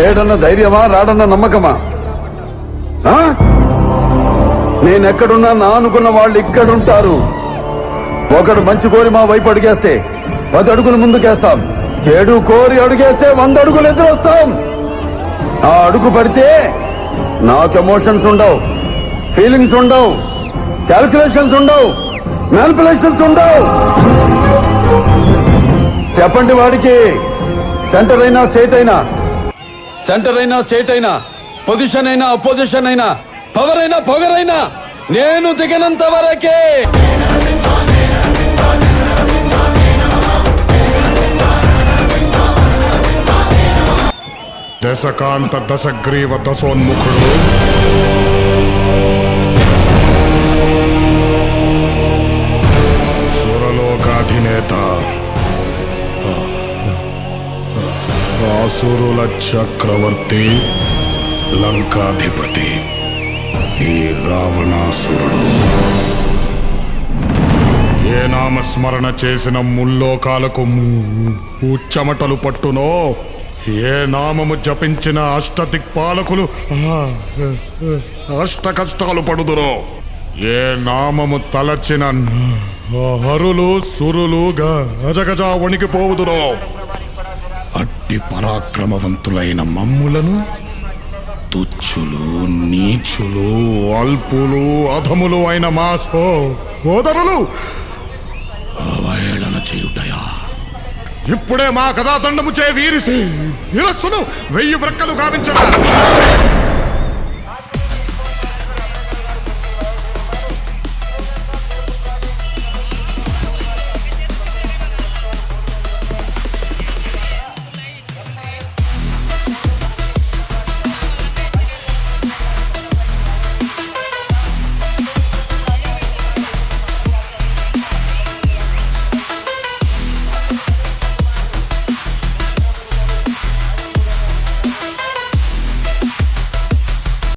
లేడన్న ధైర్యమా రాడన్న నమ్మకమా? నేనెక్కడున్నా నా అనుకున్న వాళ్ళు ఇక్కడుంటారు. ఒకడు మంచి కోరి మా వైపు అడుగేస్తే పది అడుగులు ముందుకేస్తాం. చెడు కోరి అడుగేస్తే వంద అడుగులు ఎదురొస్తాం. ఆ అడుగు పడితే నాకు ఎమోషన్స్ ఉండవు ఫీలింగ్స్ ఉండవు క్యాల్కులేషన్స్ ఉండవు మ్యానిపులేషన్స్ ఉండవు. చెప్పండి వాడికి సెంటర్ అయినా స్టేట్ అయినా సెంటర్ అయినా స్టేట్ అయినా పొజిషన్ అయినా అపోజిషన్ అయినా పవర్ అయినా పొగరైనా నేను దిగినంత వరకే. దశకాంత దశగ్రీవ దశోన్ముఖుడు. అసురుల చక్రవర్తి లంకాధిపతి. ఈ రావణాసురుడు. ఏ నామస్మరణ చేసిన ముల్లోకాలకు ఉచ్చమటలు పట్టునో ఏ నామము జపించిన అష్టదిక్పాలకులు అష్ట కష్టాలు పడుదురో ఏ నామము తలచిన హరులు సురులు గజగజ వణికిపోవుదురో అట్టి పరాక్రమవంతులైన మమ్ములను తుచ్చులు నీచులు అల్పులు అధములు అయిన మా సోదరులు అవహేళన చేయుటయా? ఇప్పుడే మా కథాదండము చే వీరిసి ఇరస్సును వెయ్యి వ్రక్కలు గావించరా?